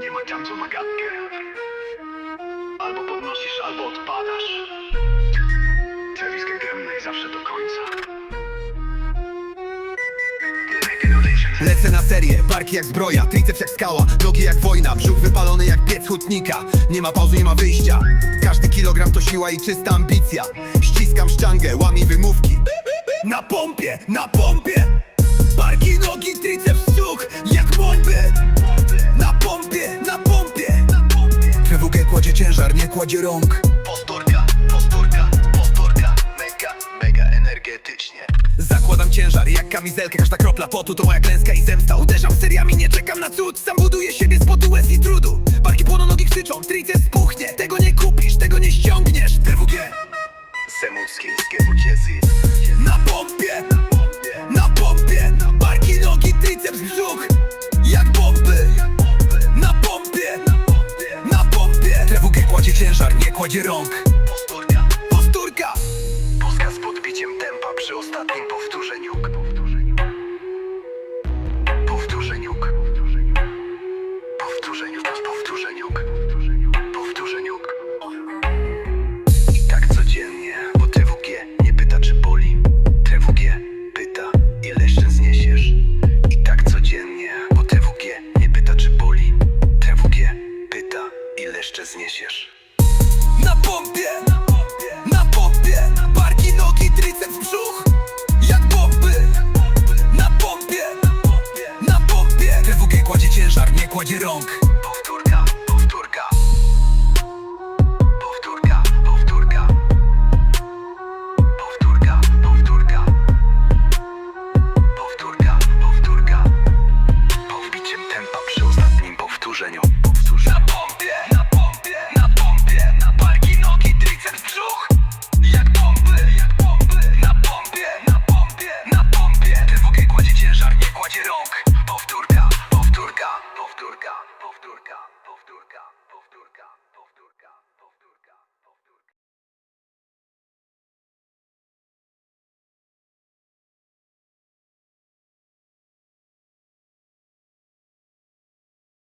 Nie ma co ma gadkę. Albo podnosisz, albo odpadasz. Travis Gagemny zawsze do końca. Lecę na serię, barki jak zbroja, triceps jak skała. Nogi jak wojna, brzuch wypalony jak piec hutnika. Nie ma pauzy, nie ma wyjścia. Każdy kilogram to siła i czysta ambicja. Ściskam szczangę, łamię wymówki. Na pompie, na pompie nie kładzie rąk Powtórka, powtórka, powtórka. Mega, mega energetycznie. Zakładam ciężar jak kamizelkę, każda kropla potu to moja klęska i zemsta Uderzam seriami, nie czekam na cud, sam buduję siebie z potu, łez i trudu Barki płoną, nogi krzyczą, triceps puchnie Tego nie kupisz, tego nie ściągniesz TWG Semuckiejskie uciesy. na ciężar, nie kładzie rąk Powtórka. Powtórka Polska z podbiciem tempa przy ostatnim powtórzeniu. Powtórzeniu. Powtórzeniu, powtórzeniu. Powtórzeniu. I tak codziennie, bo TWG nie pyta czy boli. TWG pyta ile jeszcze zniesiesz. I tak codziennie, bo TWG nie pyta czy boli. TWG pyta ile jeszcze zniesiesz. Na pompie, na pompie Barki, nogi, triceps, brzuch Jak bomby Na pompie, na pompie TWG kładzie ciężar, nie kładzie rąk